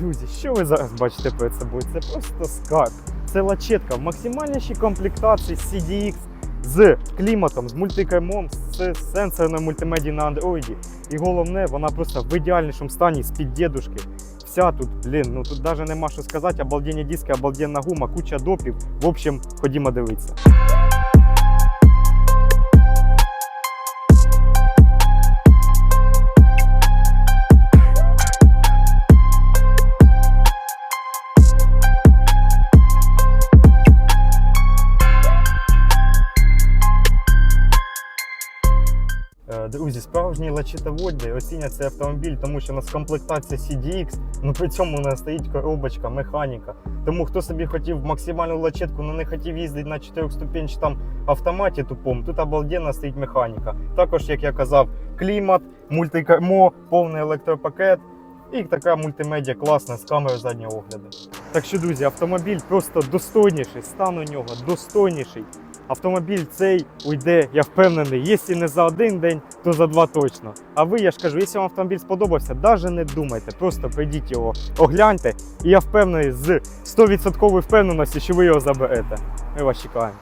Друзі, що ви зараз бачите перед собою? Це просто скарб. Це лачетка в максимальнішій комплектації CDX з кліматом, з мультикермом, з сенсорною мультимедією на андроїді. І головне, вона просто в ідеальнішому стані з-під дедушки. Вся тут, блін, ну тут навіть нема що сказати, обалденні диски, обалденна гума, куча допів. В общем, ходімо дивитися. Друзі, справжні лачитоводі оцінять цей автомобіль, тому що у нас комплектація CDX, ну при цьому у нас стоїть коробочка, механіка. Тому хто собі хотів максимальну лачетку, але не хотів їздити на 4-ступенчатому автоматі тупому, тут обалденна стоїть механіка. Також, як я казав, клімат, мультикермо, повний електропакет. І така мультимедіа класна з камерою заднього огляду. Так що, друзі, автомобіль просто достойніший, стан у нього достойніший. Автомобіль цей уйде, я впевнений, якщо не за один день, то за два точно. А ви, я ж кажу, якщо вам автомобіль сподобався, навіть не думайте, просто прийдіть його, огляньте, і я впевнений з 100% впевненості, що ви його заберете. Ми вас чекаємо.